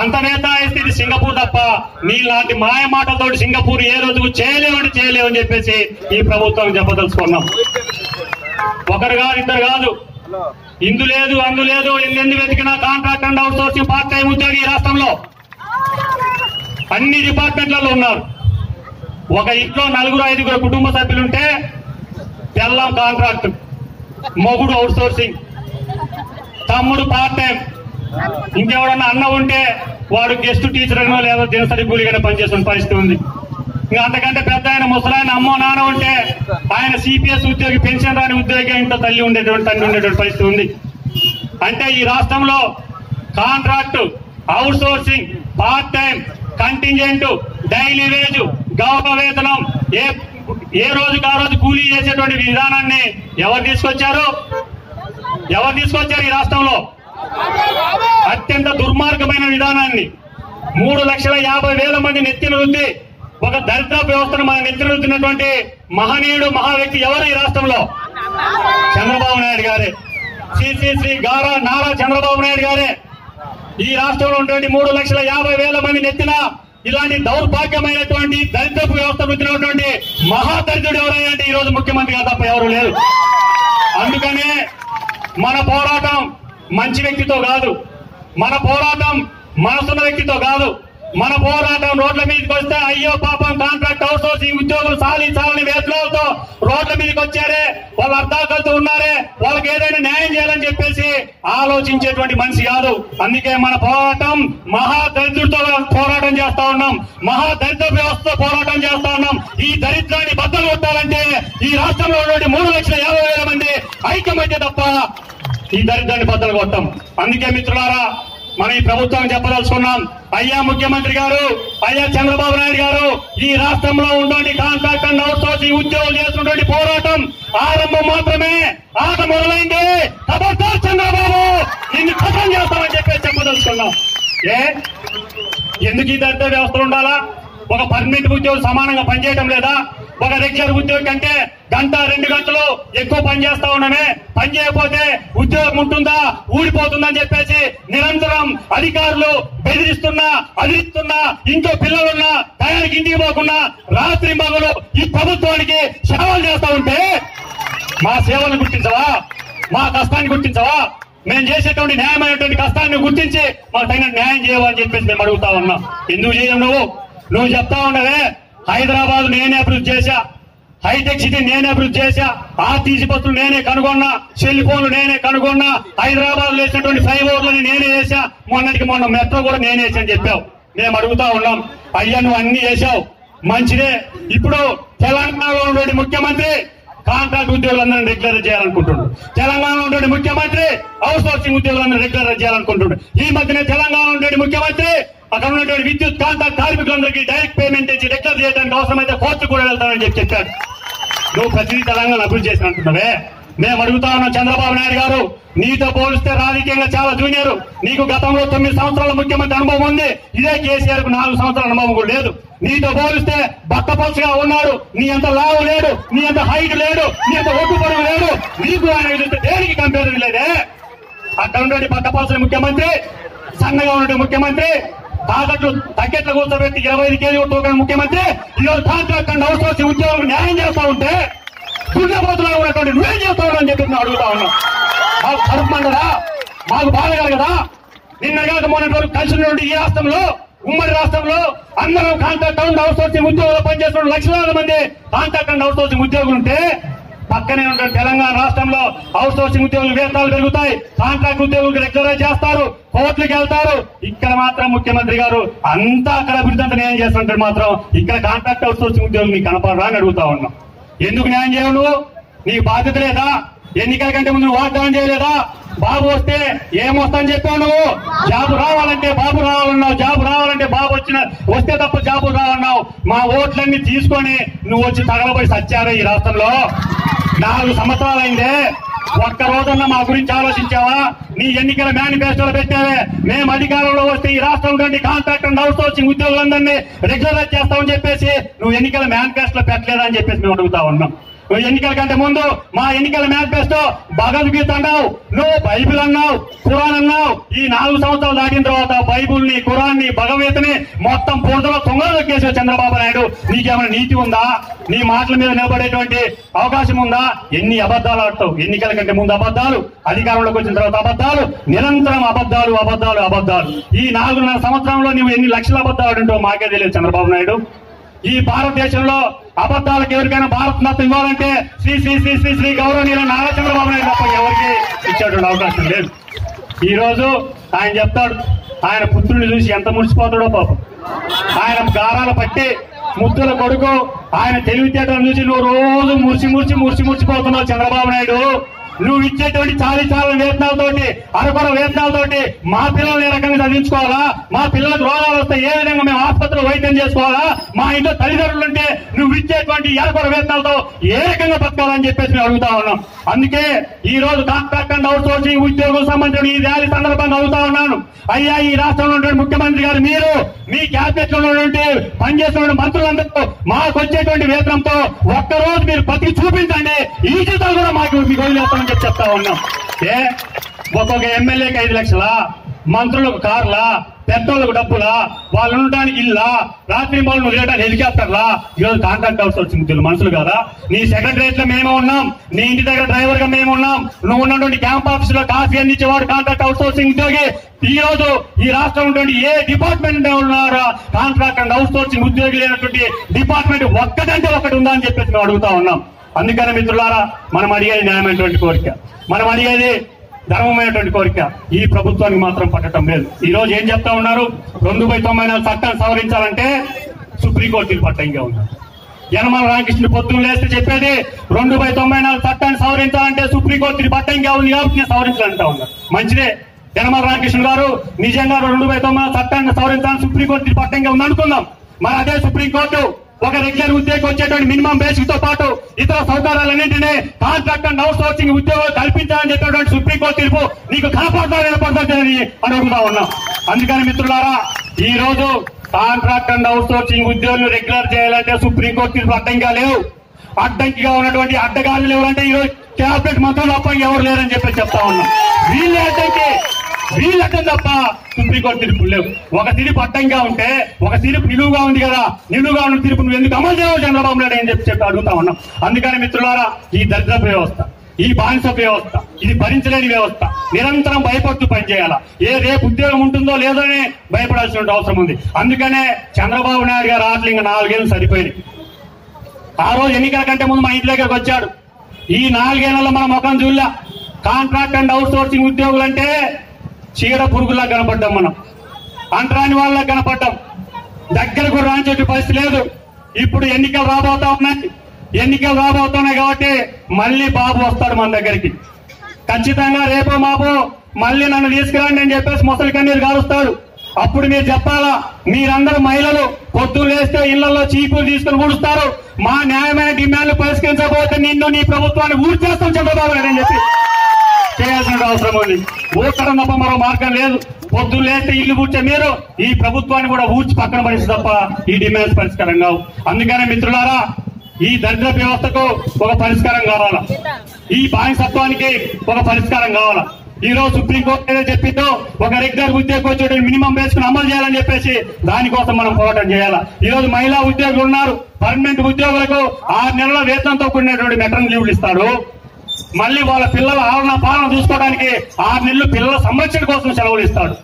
అంత నేత అయితే ఇది సింగపూర్ తప్ప నీలాంటి మాయ మాటలతో సింగపూర్ ఏ రోజుకు చేయలేమంటే చేయలేమని చెప్పేసి ఈ ప్రభుత్వం చెప్పదలుచుకున్నాం. ఒకరు కాదు ఇద్దరు కాదు. ఇందు లేదు అందు లేదు ఎన్ని వెతికినా contract and outsourcing part time ఉద్యోగి ఈ రాష్ట్రంలో. అన్ని డిపార్ట్మెంట్లలో ఉన్నారు. ఒక ఇంట్లో నలుగురు ఐదుగురు కుటుంబ సభ్యులుంటే తెల్లం కాంట్రాక్ట్ మొగుడు అవుట్ సోర్సింగ్ తమ్ముడు పార్ట్ టైం ఇంకెవడన్నా అన్న ఉంటే వాడు గెస్ట్ టీచర్ అనో లేదా దినసరి కూలిగానే పనిచేస్తున్న పరిస్థితి ఉంది. ఇంకా అంతకంటే పెద్ద ఆయన ముసలాయన అమ్మో నాన్న ఉంటే ఆయన సిపిఎస్ ఉద్యోగి పెన్షన్ రాని ఉద్యోగి ఇంత తల్లి ఉండేటువంటి తండ్రి ఉండేటువంటి పరిస్థితి ఉంది. అంటే ఈ రాష్ట్రంలో contract outsourcing part time contingent daily wage గౌరవ వేతనం ఏ ఏ రోజుకి ఆ రోజు కూలీ చేసేటువంటి విధానాన్ని ఎవరు తీసుకొచ్చారు? ఎవరు తీసుకొచ్చారు ఈ రాష్ట్రంలో? అత్యంత దుర్మార్గమైన విధానాన్ని. మూడు లక్షల యాభై వేల మంది నెత్తిన రుద్ది ఒక దరిద్ర వ్యవస్థను మన నెత్తిన రుద్దినటువంటి మహనీయుడు మహా వ్యక్తి ఎవరు ఈ రాష్ట్రంలో? చంద్రబాబు నాయుడు గారే. శ్రీ శ్రీ శ్రీ గారా నారా చంద్రబాబు నాయుడు గారే. ఈ రాష్ట్రంలో ఉన్నటువంటి మూడు లక్షల యాభై వేల మంది నెత్తిన ఇలాంటి దౌర్భాగ్యమైనటువంటి దరిద్రపు వ్యవస్థ రుద్దినటువంటి మహాదరిద్రుడు ఎవరైనా అంటే ఈ రోజు ముఖ్యమంత్రిగా తప్ప ఎవరు లేరు. అందుకనే మన పోరాటం మంచి వ్యక్తితో కాదు. మన పోరాటం మనసున్న వ్యక్తితో కాదు. మన పోరాటం రోడ్ల మీదకి వస్తే అయ్యో పాపం కాంట్రాక్ట్ అవుట్ సోర్సింగ్ ఉద్యోగులు సాధించాలని వేతనాలతో రోడ్ల మీదకి వచ్చారే. వాళ్ళు అర్థాకలతో ఉన్నారే. వాళ్ళకి ఏదైనా న్యాయం చేయాలని చెప్పేసి ఆలోచించేటువంటి మనిషి కాదు. అందుకే మన పోరాటం మహాదరిద్రుడితో పోరాటం చేస్తా ఉన్నాం. మహా దరిద్ర వ్యవస్థతో పోరాటం చేస్తా ఉన్నాం. ఈ దరిద్రాన్ని బద్దలు కొట్టాలంటే ఈ రాష్ట్రంలో ఉన్నటువంటి మూడు లక్షల యాభై వేల మంది ఐక్యమైతే తప్ప ఈ దరిద్రాన్ని బద్దలు కొట్టాం. అందుకే మిత్రులారా మనం ఈ ప్రభుత్వం చెప్పదలుచుకున్నాం అయ్యా ముఖ్యమంత్రి గారు అయ్యా చంద్రబాబు నాయుడు గారు ఈ రాష్ట్రంలో ఉన్నటువంటి కాంట్రాక్ట్ అండ్ అవుట్ సోర్సింగ్ ఉద్యోగులు చేస్తున్నటువంటి పోరాటం ఆరంభం మాత్రమే ఆట మొదలైంది. చంద్రబాబు నిన్ను కథం చేస్తామని చెప్పేసి చెప్పదలుచుకున్నాం. ఏ? ఎందుకు ఈ దరిద్ర వ్యవస్థలు ఉండాలా? ఒక పర్మనెంట్ ఉద్యోగులు సమానంగా పనిచేయటం లేదా? ఒక రెగ్యులర్ ఉద్యోగి కంటే గంట రెండు గంటలు ఎక్కువ పని చేస్తా ఉండమే పని చేయకపోతే ఉద్యోగం ఉంటుందా ఊడిపోతుందని చెప్పేసి నిరంతరం అధికారులు బెదిరిస్తున్నా అదిరిస్తున్నా ఇంట్లో పిల్లలున్నా టయానికి ఇంటికి పోకుండా రాత్రి మగలు ఈ ప్రభుత్వానికి సేవలు చేస్తా ఉంటే మా సేవలు గుర్తించవా? మా కష్టాన్ని గుర్తించవా? మేము చేసేటువంటి న్యాయమైనటువంటి కష్టాన్ని గుర్తించి మాకు తగిన న్యాయం చేయవని చెప్పేసి మేము అడుగుతా ఉన్నాం. ఎందుకు చేయం నువ్వు? నువ్వు చెప్తా ఉండవే. హైదరాబాద్ నేనే అభివృద్ధి చేశా. హైటెక్ సిటీ నేనే అభివృద్ధి చేశా. ఆర్టీసీ బస్సులు నేనే కనుగొన్నా. సెల్ ఫోన్లు నేనే కనుగొన్నా. హైదరాబాద్ వేసినటువంటి ఫ్లైఓవర్లని నేనే చేశా మొన్నటికి మొన్న మెట్రో కూడా నేనే అని చెప్పావు. మేము అడుగుతా ఉన్నాం. అయ్యా నువ్వు అన్ని చేశావు మంచిదే. ఇప్పుడు తెలంగాణలో ఉండే ముఖ్యమంత్రి కాంట్రాక్ట్ ఉద్యోగులందరినీ రెగ్యులర్ చేయాలనుకుంటున్నాడు. తెలంగాణలో ఉండే ముఖ్యమంత్రి అవుట్ సోర్సింగ్ ఉద్యోగులందరినీ రెగ్యులర్ చేయాలనుకుంటున్నాడు. ఈ మధ్యనే తెలంగాణ ఉండే ముఖ్యమంత్రి అక్కడ ఉన్నటువంటి విద్యుత్ కాంట్రాక్ట్ కార్మికులందరికీ డైరెక్ట్ పేమెంట్ ఇచ్చి రెగ్యులర్ చేయడానికి అవసరమైతే కోర్టు కూడా వెళ్తానని చెప్పి చెప్పారు నువ్వు ప్రతిదీ తెలంగాణ అభివృద్ధి చేసిన అంటున్నావే మేము అడుగుతా ఉన్నాం చంద్రబాబు నాయుడు గారు నీతో పోలిస్తే రాజకీయంగా చాలా జూనియర్. నీకు గతంలో తొమ్మిది సంవత్సరాల ముఖ్యమంత్రి అనుభవం ఉంది. ఇదే కేసీఆర్కు నాలుగు సంవత్సరాల అనుభవం కూడా లేదు. నీతో పోలిస్తే బక్క పలుసుగా ఉన్నాడు. నీ అంత లావు లేడు. నీ అంత హైట్ లేడు. నీ అంత ఒడ్డు పొడుగు లేడు. నీకు ఆయన దేనికి కంపేర్ లేదే అక్కడ ఉన్నటువంటి బక్క పలుసుల ముఖ్యమంత్రి సన్నగా ఉన్నటువంటి ముఖ్యమంత్రి తాకట్లు తగ్గట్లు కూర్చోబెట్టి ఇరవై ఐదు కేజీ తూకం ముఖ్యమంత్రి ఈరోజు కాంట్రాక్ట్ అండ్ అవుట్ ఉద్యోగులు న్యాయం చేస్తా ఉంటే దుర్గపోతున్నా ఉన్నటువంటి నువ్వేం చేస్తావు అని చెప్పి నేను అడుగుతా ఉన్నా. మాకు కడుపు మండదా మాకు బాధ కదా నిన్న కాక మొన్నటి వరకు కలిసి ఉన్నటువంటి ఈ రాష్ట్రంలో ఉమ్మడి రాష్ట్రంలో అందరం కాంట్రాక్ట్ అండ్ అవుట్ సోర్సింగ్ ఉద్యోగులు పనిచేస్తున్న లక్షలాది మంది కాంట్రాక్ట్ అండ్ అవుట్ సోర్సింగ్ ఉద్యోగులు ఉంటే పక్కనే ఉన్న తెలంగాణ రాష్ట్రంలో అవుట్ సోర్సింగ్ ఉద్యోగులు వేతనాలు పెరుగుతాయి. కాంట్రాక్ట్ ఉద్యోగులకు రెగ్యులర్ చేస్తారు. కోర్టులకు వెళ్తారు. ఇక్కడ మాత్రం ముఖ్యమంత్రి గారు అంతా అక్కడ అభివృద్ధి అంతా న్యాయం చేస్తుంటారు మాత్రం ఇక్కడ కాంట్రాక్ట్ అవుట్ సోర్సింగ్ ఉద్యోగులు నీకు కనపడరా అని అడుగుతా ఉన్నాం. ఎందుకు న్యాయం చేయవు నువ్వు? నీకు బాధ్యత లేదా? ఎన్నికల కంటే ముందు వాగ్దానం చేయలేదా? బాబు వస్తే ఏమొస్తాని చెప్పావు నువ్వు? జాబ్ రావాలంటే బాబు రావాలన్నావు. జాబ్ రావాలంటే బాబు వచ్చిన వస్తే తప్ప జాబు రావన్నావు మా ఓట్లన్నీ తీసుకొని నువ్వు వచ్చి తగలబోయి సచ్చారా ఈ రాష్ట్రంలో. నాలుగు సంవత్సరాలైందే. ఒక్క రోజున్న మా గురించి ఆలోచించావా? నీ ఎన్నికల మేనిఫెస్టోలో పెట్టావే. మేము అధికారంలో వస్తే ఈ రాష్ట్రం నుండి కాంట్రాక్ట్ అండ్ అవుట్ ఉద్యోగులందరినీ రెగ్యులరైజ్ చేస్తామని చెప్పేసి నువ్వు ఎన్నికల మేనిఫెస్టోలో పెట్టలేదని అని చెప్పేసి మేము అడుగుతా ఉన్నాం. ఎన్నికల కంటే ముందు మా ఎన్నికల మేనిఫెస్టో భగవద్గీత అన్నావు నువ్వు బైబిల్ అన్నావు ఖురాన్ అన్నావు. ఈ నాలుగు సంవత్సరాలు దాటిన తర్వాత బైబుల్ని ఖురాన్ని భగవద్గీతని మొత్తం పూర్తిలో తొంగలు చంద్రబాబు నాయుడు. నీకేమైనా నీతి ఉందా? నీ మాటల మీద నిలబడేటువంటి అవకాశం ఉందా? ఎన్ని అబద్ధాలు ఆడతావు? ఎన్నికల కంటే ముందు అబద్ధాలు అధికారంలోకి వచ్చిన తర్వాత అబద్ధాలు నిరంతరం అబద్ధాలు అబద్ధాలు అబద్ధాలు. ఈ నాలుగున్నర సంవత్సరంలో నువ్వు ఎన్ని లక్షల అబద్ధాలు ఆడుంటావు మాకే తెలియదు చంద్రబాబు నాయుడు. ఈ భారతదేశంలో అబద్దాలకు ఎవరికైనా భారత్ రత్న ఇవ్వాలంటే శ్రీ శ్రీ శ్రీ శ్రీ శ్రీ గౌరవనీయుల నారా చంద్రబాబు నాయుడు తప్ప ఎవరికి ఇచ్చేటువంటి అవకాశం లేదు. ఈ రోజు ఆయన చెప్తాడు ఆయన పుత్రుని చూసి ఎంత మురిసిపోతాడో పాపం. ఆయన గారాలు పట్టి ముద్దుల కొడుకు ఆయన తెలివితేటలు చూసి నువ్వు రోజు మురిసి మురిసి మురిసి మురిసిపోతున్నావు చంద్రబాబు నాయుడు. నువ్వు ఇచ్చేటువంటి చాలి చాలా వేతనాలతోటి అరకొర వేతనాలతోటి మా పిల్లల్ని ఏ రకంగా చదివించుకోవాలా మా పిల్లలకు రోగాలు వస్తే ఏ విధంగా మేము ఆసుపత్రిలో వైద్యం చేసుకోవాలా? మా ఇంట్లో తల్లిదండ్రులు ఉంటే నువ్వు ఇచ్చేటువంటి అరకొర వేతనాలతో ఏ రకంగా బతకాలని చెప్పేసి మేము అడుగుతా ఉన్నాం. అందుకే ఈ రోజు కాంట్రాక్ట్ అండ్ అవుట్ సోర్సింగ్ ఉద్యోగం సంబంధించిన ఈ ర్యాలీ సందర్భంగా అడుగుతా ఉన్నాను. అయ్యా ఈ రాష్ట్రంలో ఉన్నటువంటి ముఖ్యమంత్రి గారు మీరు మీ క్యాబినెట్లో ఉన్నటువంటి పనిచేస్తున్న మంత్రులందరూ మాకు వచ్చేటువంటి వేతనంతో ఒక్కరోజు మీరు బతికి చూపించండి. ఈ జీతాలు కూడా మాకు మీకు వదిలేస్తామని చెప్పి చెప్తా ఉన్నాం. ఏ? ఒక్కొక్క ఎమ్మెల్యేకి ఐదు లక్షలా? మంత్రులకు కార్లా? పెద్దోళ్ళకు డబ్బులా? వాళ్ళు ఉండడానికి ఇల్లా? రాత్రి వాళ్ళు వదిలేయడానికి హెలికాప్టర్లా? ఈరోజు కాంట్రాక్ట్ హౌస్ వచ్చింది తెలుగు మనుషులు కదా? నీ సెక్రటరేట్లో మేము ఉన్నాం. నీ ఇంటి దగ్గర డ్రైవర్గా మేము ఉన్నాం. నువ్వు ఉన్నటువంటి క్యాంప్ ఆఫీస్లో కాఫీ అందించేవాడు కాంట్రాక్ట్ అవుట్ సోర్సింగ్ ఉద్యోగి. ఈ రోజు ఈ రాష్ట్రం ఉన్నటువంటి ఏ డిపార్ట్మెంట్ ఉన్నారో? కాంట్రాక్ట్ అండ్ అవుట్ సోర్సింగ్ ఉద్యోగి లేనటువంటి డిపార్ట్మెంట్ ఒక్కటంటే ఒకటి ఉందా అని చెప్పేసి మేము అడుగుతా ఉన్నాం. అందుకని మిత్రులారా మనం అడిగేది న్యాయమైనటువంటి కోరిక. మనం అడిగేది ధర్మమైనటువంటి కోరిక. ఈ ప్రభుత్వానికి మాత్రం పట్టడం లేదు. ఈ రోజు ఏం చెప్తా ఉన్నారు? రెండు బై తొంభై నాలుగు చట్టాన్ని సవరించాలంటే సుప్రీంకోర్టు పట్టంగా ఉన్నారు. యనమల రామకృష్ణ పొద్దున్న లేస్తే చెప్పేది రెండు బై తొంభై నాలుగు చట్టాన్ని సవరించాలంటే సుప్రీంకోర్టు పట్టంగా ఉంది కాబట్టి నేను సవరించాలంటా ఉన్నారు మంచిదే. యనమల రామకృష్ణ గారు నిజంగా రెండు బై తొమ్మిది నాలుగు చట్టాన్ని సవరించాలని సుప్రీంకోర్టు పట్టంగా ఉంది అనుకుందాం. మరి అదే సుప్రీంకోర్టు. ఒక రెగ్యులర్ ఉద్యోగం వచ్చేటువంటి మినిమం బేసిక్తో పాటు ఇతర సౌకర్యాలన్నింటినీ కాంట్రాక్ట్ అండ్ అవుట్ సోర్సింగ్ ఉద్యోగాలు కల్పించాలని చెప్పేటువంటి సుప్రీంకోర్టు తీర్పు నీకు కాపాడుతారు ఏర్పడుతుందని అడుగుతా ఉన్నాం. అందుకని మిత్రులారా ఈ రోజు కాంట్రాక్ట్ అండ్ అవుట్ సోర్సింగ్ ఉద్యోగులు రెగ్యులర్ చేయాలంటే సుప్రీంకోర్టు తీర్పు అడ్డంగా లేవు. అడ్డంకిగా ఉన్నటువంటి అడ్డగాలు ఎవరంటే ఈ రోజు క్యాబినెట్ మంత్రులు తప్ప ఎవరు లేరని చెప్పి చెప్తా ఉన్నాం. వీళ్ళే అడ్డంకి. వీళ్ళకం తప్ప సుప్రీంకోర్టు తీర్పులు లేవు. ఒక తీర్పు అడ్డంగా ఉంటే ఒక తీర్పు నిలువుగా ఉంది కదా నిలువుగా ఉన్న తీర్పు నువ్వు ఎందుకు అమలు చేయవు చంద్రబాబు నాయుడు అని చెప్పి చెప్పి అడుగుతా ఉన్నాం. అందుకని మిత్రులారా ఈ దరిద్రపు వ్యవస్థ ఈ బానిస వ్యవస్థ ఇది భరించలేని వ్యవస్థ నిరంతరం భయపడుతూ పనిచేయాలా? ఏ రేపు ఉద్యోగం ఉంటుందో లేదోనే అని భయపడాల్సిన అవసరం ఉంది. అందుకనే చంద్రబాబు నాయుడు గారు ఆటలు ఇంకా నాలుగేళ్ళు సరిపోయింది ఆ రోజు ఎన్నికల కంటే ముందు మా ఇంటి దగ్గరకు వచ్చాడు. ఈ నాలుగేళ్ళలో మన ముఖం చూడలే. కాంట్రాక్ట్ అండ్ అవుట్ సోర్సింగ్ ఉద్యోగులు అంటే చీడ పురుగులా కనపడ్డాం మనం. అంటరాని వాళ్ళ కనపడ్డాం. దగ్గరకు రాంచేటి పరిస్థితి లేదు. ఇప్పుడు ఎన్నికలు రాబోతా ఉన్నాయి. ఎన్నికలు రాబోతున్నాయి కాబట్టి మళ్ళీ బాబు వస్తాడు మన దగ్గరికి. ఖచ్చితంగా రేపో మాపో మళ్ళీ నన్ను తీసుకురండి అని చెప్పేసి ముసలి కన్నీరు కారుస్తాడు. అప్పుడు మీరు చెప్పాలా మీరందరూ మహిళలు పొద్దున్న లేస్తే ఇళ్ళలో చీపులు తీసుకుని ఊడుస్తారు. మా న్యాయమైన డిమాండ్లు పరిష్కరించకపోతే నిన్ను నీ ప్రభుత్వాన్ని ఊడ్చేస్తాం చంద్రబాబు నాయుడు అని చెప్పి. చేయాల్సిన అవసరం ఉంది. ఊడ్చడం తప్ప మరో మార్గం లేదు. పొద్దున్న లేస్తే ఇల్లు కూర్చే మీరు ఈ ప్రభుత్వాన్ని కూడా ఊడ్చి పక్కన పడేసి తప్ప ఈ డిమాండ్స్ పరిష్కారం కావు. అందుకనే మిత్రులారా ఈ దరిద్ర వ్యవస్థకు ఒక పరిష్కారం కావాలా? ఈ బానిసత్వానికి ఒక పరిష్కారం కావాలా? ఈ రోజు సుప్రీంకోర్టు ఏదో చెప్పిందో ఒక రెగ్యులర్ ఉద్యోగం మినిమం వేసుకుని అమలు చేయాలని చెప్పేసి దానికోసం మనం పోరాటం చేయాలా? ఈ రోజు మహిళా ఉద్యోగులు ఉన్నారు. పర్మనెంట్ ఉద్యోగులకు ఆరు నెలల వేతనంతో కూడినటువంటి మెటర్న్ లీవ్లు ఇస్తాడు. మళ్ళీ వాళ్ళ పిల్లల ఆలన పాలన చూసుకోవడానికి ఆరు నెలలు పిల్లల సంరక్షణ కోసం సెలవులు ఇస్తాడు.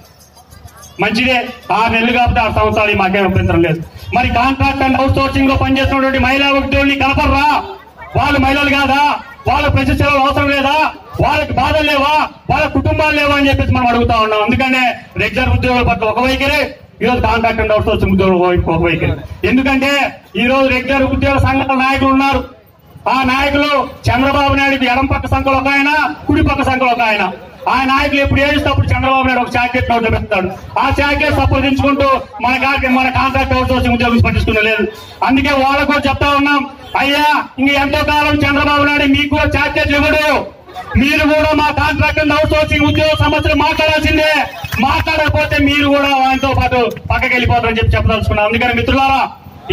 మంచిదే ఆరు నెలలు కాబట్టి ఆరు సంవత్సరాలు మాకేం అభ్యంతరం లేదు. మరి కాంట్రాక్ట్ అండ్ అవుట్ సోర్సింగ్లో పనిచేస్తున్నటువంటి మహిళా ఉద్యోగుల్ని కలపర్రా వాళ్ళు మహిళలు కాదా? వాళ్ళ ప్రతి సేవలు అవసరం లేదా? వాళ్ళకి బాధలు లేవా? వాళ్ళ కుటుంబాలు లేవా అని చెప్పేసి మనం అడుగుతా ఉన్నాం. అందుకనే రెగ్యులర్ ఉద్యోగుల పట్ల ఒక వైఖరి ఈ రోజు కాంట్రాక్ట్ అండ్ అవుట్ సోర్సింగ్ ఉద్యోగుల ఒక వైఖరి. ఎందుకంటే ఈ రోజు రెగ్యులర్ ఉద్యోగ సంఘాల నాయకులు ఉన్నారు. ఆ నాయకులు చంద్రబాబు నాయుడుకి ఎడం పక్క సంఖ్యలో ఒక ఆయన కుడి పక్క సంఖ్యలో ఒక ఆయన. ఆ నాయకులు ఎప్పుడు ఏడుస్తే అప్పుడు చంద్రబాబు నాయుడు ఒక చాకెట్ నోట్లో పెడతాడు. ఆ చాకెట్ సంప్రదించుకుంటూ మన కాకి మన కాంట్రాక్ట్ అవుట్సోర్సింగ్ ఉద్యోగం పట్టించుకునే లేదు. అందుకే వాళ్ళకు కూడా చెప్తా ఉన్నాం అయ్యా ఇంక ఎంతో కాలం చంద్రబాబు నాయుడు మీకు కూడా ఇవ్వడు. మీరు కూడా మా కాంట్రాక్ట్ అండ్ అవుట్ సోర్సింగ్ ఉద్యోగ సమస్యలు మాట్లాడాల్సిందే. మాట్లాడకపోతే మీరు కూడా ఆయనతో పాటు పక్కకి వెళ్ళిపోతారని చెప్పి చెప్పదలుచుకున్నాం. అందుకని మిత్రులారా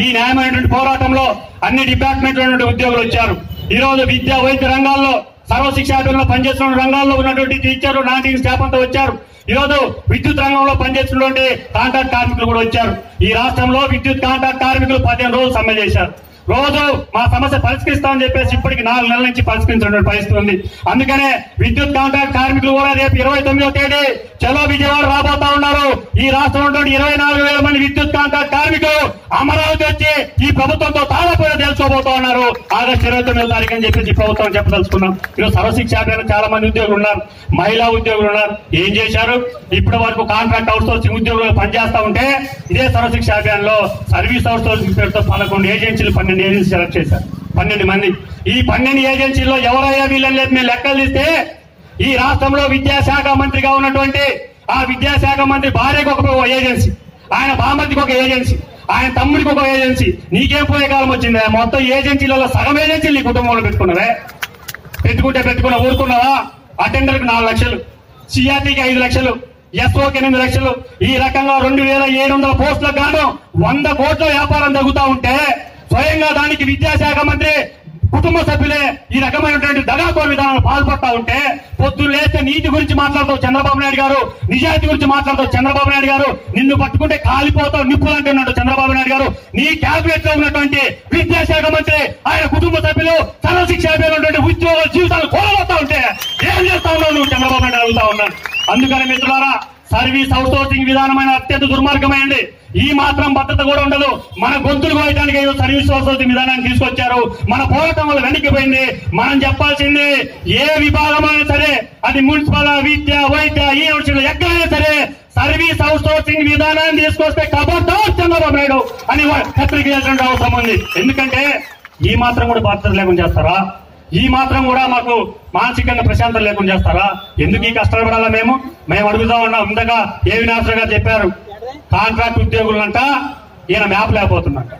ఈ న్యాయమైనటువంటి పోరాటంలో అన్ని డిపార్ట్మెంట్ నుండి ఉద్యోగులు వచ్చారు. ఈ రోజు విద్యా వైద్య రంగాల్లో సర్వశిక్షాభివృద్ధిలో పనిచేస్తున్న రంగాల్లో ఉన్నటువంటి టీచర్లు నాటికి స్టాఫ్ అంతా వచ్చారు. ఈరోజు విద్యుత్ రంగంలో పనిచేస్తున్నటువంటి కాంట్రాక్ట్ కార్మికులు కూడా వచ్చారు. ఈ రాష్ట్రంలో విద్యుత్ కాంట్రాక్ట్ కార్మికులు పదిహేను రోజులు సమ్మె చేశారు. రోజు మా సమస్య పరిష్కరిస్తామని చెప్పేసి ఇప్పటికి నాలుగు నెలల నుంచి పరిష్కరించినటువంటి పరిస్థితి ఉంది. అందుకనే విద్యుత్ కాంట్రాక్ట్ కార్మికులు కూడా రేపు ఇరవై తొమ్మిదో తేదీ చలో విజయవాడ రాబోతా ఉన్నారు. ఈ రాష్ట్రంలో ఇరవై నాలుగు వేల మంది విద్యుత్ కాంట్రాక్ట్ కార్మికులు అమరావతి వచ్చి ఈ ప్రభుత్వంతో తాళపోయి తెలుసుకోబోతా ఉన్నారు. ఆగస్టు ఇరవై తొమ్మిదో తారీఖు అని చెప్పేసి ప్రభుత్వం చెప్పదలుచుకున్నాం. ఈరోజు సర్వశిక్ష అభియాన్ చాలా మంది ఉద్యోగులు ఉన్నారు. మహిళా ఉద్యోగులు ఉన్నారు. ఏం చేశారు? ఇప్పటి వరకు కాంట్రాక్ట్ అవుట్సోర్సింగ్ ఉద్యోగులు పనిచేస్తా ఉంటే ఇదే సర్వశిక్ష అభియాన్లో సర్వీస్ అవుట్సోర్సింగ్ పేరుతో పదకొండు ఏజెన్సీలు పన్నెండు ఏజెన్సీ సెలెక్ట్ చేశారు. పన్నెండు మంది. ఈ పన్నెండు ఏజెన్సీల్లో ఎవరయ్యా వీళ్ళని లేదు మేము లెక్కలు తీస్తే ఈ రాష్ట్రంలో విద్యాశాఖ మంత్రిగా ఉన్నటువంటి ఆ విద్యాశాఖ మంత్రి భార్యకు ఒక ఏజెన్సీ ఆయన బామతికి ఒక ఏజెన్సీ ఆయన తమ్ముడికి ఒక ఏజెన్సీ నీకేం పోయే కాలం వచ్చింది? మొత్తం ఏజెన్సీలలో సగం ఏజెన్సీలు నీ కుటుంబంలో పెట్టుకున్నవే. పెట్టుకుంటే పెట్టుకున్న ఊరుకున్నావా? అటెండర్కి నాలుగు లక్షలు. సిఆర్టీకి ఐదు లక్షలు. ఎస్ఓకి ఎనిమిది లక్షలు. ఈ రకంగా రెండు వేల ఏడు వందల పోస్టులకు గాను వంద కోట్ల వ్యాపారం తగ్గుతా ఉంటే స్వయంగా దానికి విద్యాశాఖ మంత్రి కుటుంబ సభ్యులే ఈ రకమైనటువంటి దగాకోర విధానాలు పాల్పడతా ఉంటే పొద్దున్న లేస్తే నీతి గురించి మాట్లాడుతావు చంద్రబాబు నాయుడు గారు నిజాయితీ గురించి మాట్లాడుతావు చంద్రబాబు నాయుడు గారు నిన్ను పట్టుకుంటే కాలిపోతావు నిప్పులు అంటున్నాడు చంద్రబాబు నాయుడు గారు. నీ క్యాబినెట్లో ఉన్నటువంటి విద్యాశాఖ మంత్రి ఆయన కుటుంబ సభ్యులు సర్వశిక్ష ఉన్నటువంటి ఉద్యోగ జీవితాలు కోరబోతా ఉంటే ఏం చేస్తా ఉన్నావు నువ్వు చంద్రబాబు నాయుడు అడుగుతా ఉన్నాను అందుకని మిత్రులారా సర్వీస్ అవుట్సోర్సింగ్ విధానమైన అత్యంత దుర్మార్గమైంది ఈ మాత్రం భద్రత కూడా ఉండదు. మన గొంతులు కోయడానికి సర్వీస్ అవుట్సోర్సింగ్ విధానాన్ని తీసుకొచ్చారు. మన పోరాటం వల్ల వెనక్కిపోయింది మనం చెప్పాల్సింది ఏ విభాగమైనా సరే అది మున్సిపల్ విద్య వైద్య ఈ యూనివర్సిటీ ఎక్కడైనా సరే సర్వీస్ అవుట్సోర్సింగ్ విధానాన్ని తీసుకొస్తే కబడ్డా చంద్రబాబు నాయుడు అని హెచ్చరిక చేయాల్సిన అవసరం ఉంది. ఎందుకంటే ఈ మాత్రం కూడా భద్రత లేకుండా చేస్తారా? ఈ మాత్రం కూడా మాకు మానసికంగా ప్రశాంతత లేకుండా చేస్తారా? ఎందుకు ఈ కష్టాలు పడాలా మేము? మేము అడుగుతా ఉన్నాం. ఇందాక ఏ వినాశ చెప్పారు కాంట్రాక్ట్ ఉద్యోగులంట ఈయన మ్యాప్ లేకపోతున్నట్ట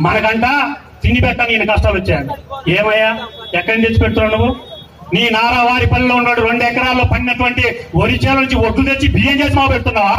మనకంట తిండి పెట్టని ఈయన కష్టాలు వచ్చాయంట. ఏమయ్యా? ఎక్కడి నుంచి పెడుతున్నావు నువ్వు? నీ నారావారి పనిలో ఉన్నాడు రెండు ఎకరాల్లో పడినటువంటి ఒరిచేల నుంచి ఒడ్డు తెచ్చి బియ్యం చేసి మా పెడుతున్నావా?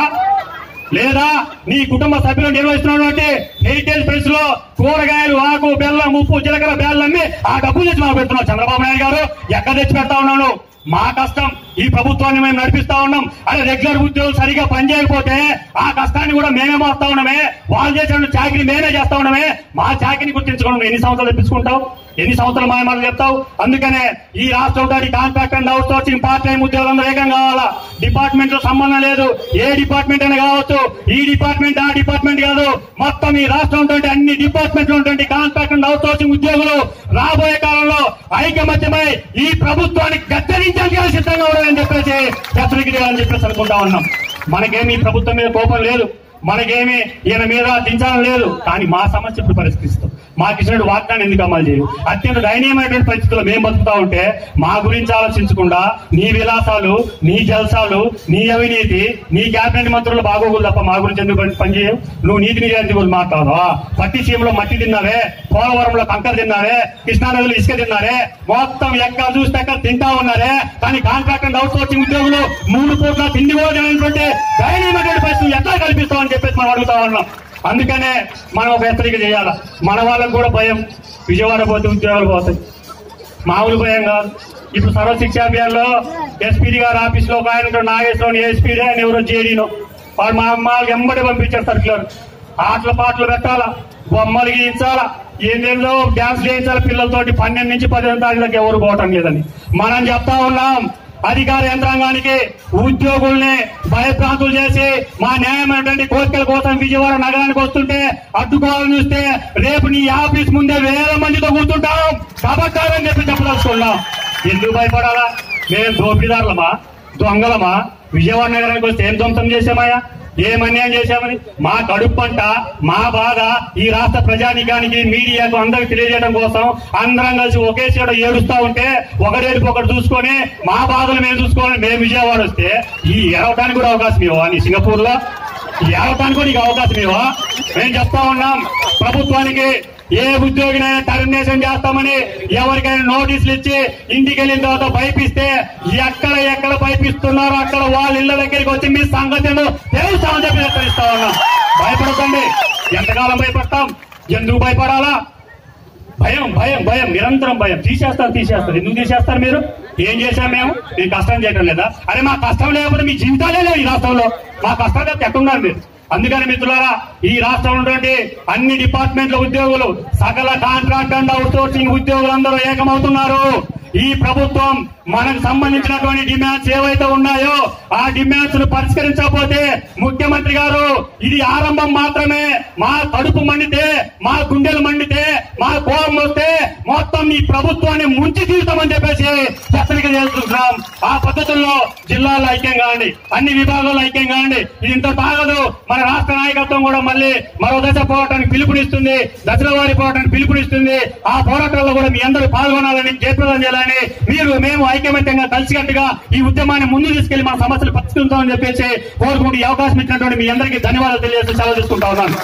లేదా నీ కుటుంబ సభ్యులు నిర్వహిస్తున్నటువంటి హెరిటేజ్ ప్రెస్లో కూరగాయలు ఆకు బెల్లం ఉప్పు జీలకర్ర బెల్లమ్మి ఆ డబ్బు తెచ్చి మాకు పెడుతున్నావు చంద్రబాబు నాయుడు గారు. ఎక్కడ తెచ్చి పెడతా ఉన్నాను మా కష్టం. ఈ ప్రభుత్వాన్ని మేము నడిపిస్తా ఉన్నాం. అదే రెగ్యులర్ ఉద్యోగులు సరిగా పనిచేయకపోతే ఆ కష్టాన్ని కూడా మేమే మోస్తా ఉన్నామే. వాళ్ళు చేసిన చాకరీ మేమే చేస్తా ఉన్నామే. మా చాకరీని గుర్తించుకోవడం ఎన్ని సంవత్సరాలు తెప్పించుకుంటావు? ఎన్ని సంవత్సరాలు మాయమాటలు చెప్తావు? అందుకనే ఈ రాష్ట్రం contract and outsourcing part time ఉద్యోగం ఏకం కావాలా? డిపార్ట్మెంట్లో సంబంధం లేదు. ఏ డిపార్ట్మెంట్ అయినా కావచ్చు. ఈ డిపార్ట్మెంట్ ఆ డిపార్ట్మెంట్ కాదు. మొత్తం ఈ రాష్ట్రం ఉన్నటువంటి అన్ని డిపార్ట్మెంట్లో ఉన్నటువంటి కాంట్రాక్ట్ అండ్ అవుట్ సోర్సింగ్ ఉద్యోగులు రాబోయే కాలంలో ఐకమత్యమై ఈ ప్రభుత్వానికి గద్దరించాలి సిద్ధంగా ఉన్నారని చెప్పేసి హెచ్చరిక చేయాలని చెప్పేసి అనుకుంటా ఉన్నాం. మనకేమి ప్రభుత్వం మీద కోపం లేదు. మనకేమి ఈయన మీద దించడం లేదు. కానీ మా సమస్య ఇప్పుడు పరిష్కరిస్తాం. మాకు ఇచ్చినటువంటి వాగ్దానం ఎందుకు అమలు చేయు అత్యంత దయనీయమైనటువంటి పరిస్థితుల్లో మేము బతుకుతా ఉంటే మా గురించి ఆలోచించకుండా నీ విలాసాలు నీ జల్సాలు నీ అవినీతి నీ క్యాబినెట్ మంత్రులు బాగోగులు తప్ప మా గురించి ఎందుకు పని- పనిచేయవు నువ్వు నీతి నిజాయితీ గురించి మాట్లాడవా? పట్టి సీమలో మట్టి తిన్నావే పోలవరంలో కంకర తిన్నారే? కృష్ణానదిలో ఇసుక తిన్నారే? మొత్తం ఎక్కడ చూస్తే ఎక్కడ తింటా ఉన్నారే? కానీ కాంట్రాక్ట్ అండ్ అవుట్ సోర్సింగ్ ఉద్యోగులు మూడు కోట్ల తిండి కూడా తినటువంటి దయనీయమైనటువంటి పరిస్థితులు ఎట్లా కల్పిస్తామని చెప్పేసి మనం అడుగుతా ఉన్నాం. అందుకనే మనం ఒక హెచ్చరిక చేయాలి? మన వాళ్ళకు కూడా భయం. విజయవాడ పోతే ఉద్యోగాలు పోతాయి. మామూలు భయం కాదు. ఇప్పుడు సర్వశిక్ష అభియాన్లో ఎస్పీడీ గారు ఆఫీస్లో ఒక ఆయన నాగేశ్వరం ఎస్పీడీ ఆయన ఎవరో జేడీనో. వాళ్ళు మా అమ్మ ఎంబడి పంపించారు సర్క్యులర్. ఆటల పాటలు పెట్టాలా? బొమ్మలు గీయించాలా? ఏందేందో డ్యాన్స్ చేయించాలి పిల్లలతోటి? పన్నెండు నుంచి పదిహేను తారీఖులకు ఎవరు పోవటం లేదని. మనం చెప్తా ఉన్నాం. అధికార యంత్రాంగానికి ఉద్యోగుల్ని భయప్రాంతులు చేసి మా న్యాయమైనటువంటి కోరికల కోసం విజయవాడ నగరానికి వస్తుంటే అడ్డుకోవాలని చూస్తే రేపు నీ ఆఫీస్ ముందే వేల మందితో కూర్చుంటాం. కబట్టారని చెప్పి చెప్పదలుచుకున్నాం. ఎందుకు భయపడాలా? మేము దోపిడీదారులమా దొంగలమా? విజయవాడ నగరానికి వస్తే ఏం ధ్వంసం చేసామయ్యా ఏం అన్యాయం చేశామని? మా కడుపు పంట మా బాధ ఈ రాష్ట్ర ప్రజానికానికి మీడియాకు అందరికి తెలియజేయడం కోసం అందరం కలిసి ఒకే చోట ఏడుస్తా ఉంటే ఒకడేడుపు ఒకటి చూసుకొని మా బాధలు మేము చూసుకొని మేము విజయవాడ వస్తే ఈ ఏడవటానికి కూడా అవకాశం ఇవ్వా నీ సింగపూర్లో ఏడవటానికి కూడా నీకు అవకాశం ఇవ్వా మేము చెప్తా ఉన్నాం ప్రభుత్వానికి ఏ ఉద్యోగినైనా టర్మినేషన్ చేస్తామని ఎవరికైనా నోటీసులు ఇచ్చి ఇంటికి వెళ్ళిన తర్వాత భయపిస్తే ఎక్కడ ఎక్కడ భయపిస్తున్నారో అక్కడ వాళ్ళ ఇళ్ళ దగ్గరికి వచ్చి మీ సంగతి తెలుస్తామని చెప్పి హెచ్చరిస్తా ఉన్నా. భయపడకండి. ఎంతకాలం భయపడతాం? ఎందుకు భయపడాలా? భయం భయం భయం నిరంతరం భయం. తీసేస్తారు తీసేస్తారు. ఎందుకు తీసేస్తారు మీరు? ఏం చేశాం మేము? మేము కష్టం చేయడం లేదా? అరే మా కష్టం లేకపోతే మీ జీవితాలే లేవు ఈ రాష్ట్రంలో. మా కష్టం లేకపోతే ఎట్టున్నారు మీరు? అందుకని మిత్రులారా ఈ రాష్ట్రంలో ఉన్నటువంటి అన్ని డిపార్ట్మెంట్ల ఉద్యోగులు సకల కాంట్రాక్ట్ అండ్ అవుట్ సోర్సింగ్ ఉద్యోగులందరూ ఏకమవుతున్నారు. ఈ ప్రభుత్వం మనకు సంబంధించినటువంటి డిమాండ్స్ ఏవైతే ఉన్నాయో ఆ డిమాండ్స్ను పరిష్కరించకపోతే ముఖ్యమంత్రి గారు ఇది ఆరంభం మాత్రమే. మా కడుపు మండితే మా గుండెలు మండితే మొత్తం ఈ ప్రభుత్వాన్ని ముంచి తీరుతామని చెప్పేసి హెచ్చరిక చేస్తున్నాం ఆ పద్ధతుల్లో జిల్లాలో ఐక్యం కాండి అన్ని విభాగాల్లో ఐక్యం కాండి ఇది ఇంత తాగదు. మన రాష్ట్ర నాయకత్వం కూడా మళ్ళీ మరో దశ పోరాటానికి పిలుపునిస్తుంది దశల వారి పోరాటానికి పిలుపునిస్తుంది. ఆ పోరాటాల్లో కూడా మీ అందరూ పాల్గొనాలని జయప్రదం చేయాలని మీరు మేము ఐక్యమత్యంగా కలిసికట్టుగా ఈ ఉద్యమాన్ని ముందు తీసుకెళ్ళి మన సమస్యలు పరిష్కరించామని చెప్పేసి కోరుకుంటూ ఈ అవకాశం ఇచ్చినటువంటి మీ అందరికీ ధన్యవాదాలు తెలియజేస్తూ సెలవు తీసుకుంటా ఉన్నాను.